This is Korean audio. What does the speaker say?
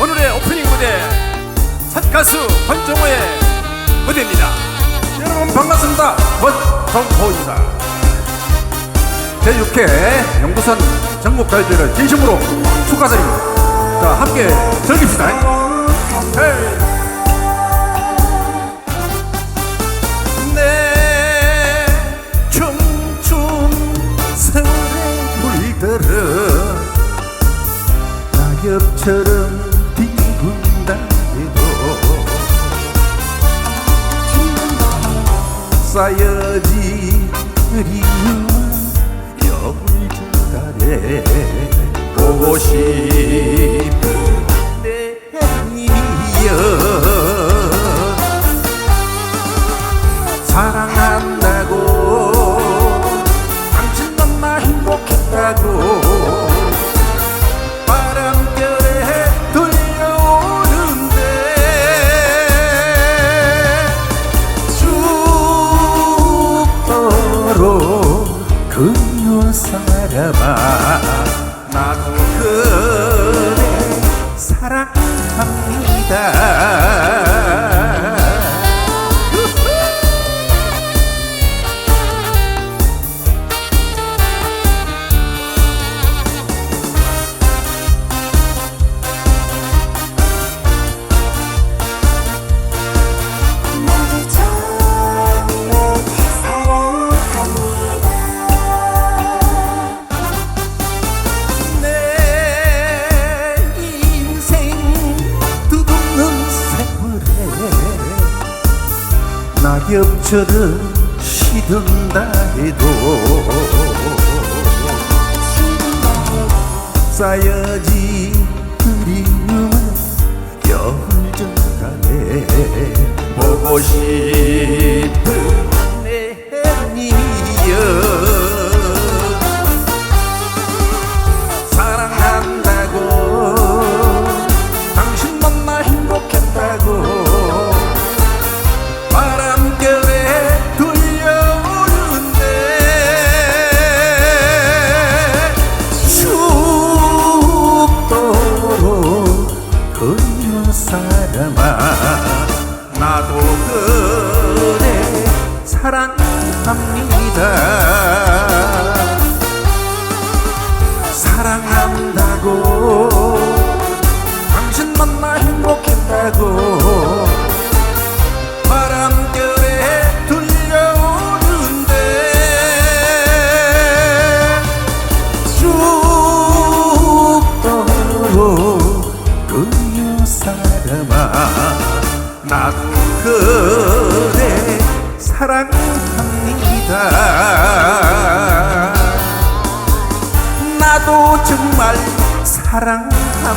오늘의 오프닝 무대 첫 가수 권정호의 무대입니다. 여러분 반갑습니다. 권정호입니다. 제6회 영부산 전국달들을 진심으로 축하드립니다. 자, 함께 즐깁시다. 헤이. 낙엽처럼 그리움 여울저달에 보고 싶은 내 님이여. 사랑한다 그녀 사람아 나도 그대 사랑합니다 낙엽처럼 시든다 해도 쌓여지 그리움은 여울전 간에 보고 싶은 나도 그대 사랑합니다. 사랑한다고 당신 만 나 행복했다고 사람아 나도 그대 사랑합니다. 나도 정말 사랑합니다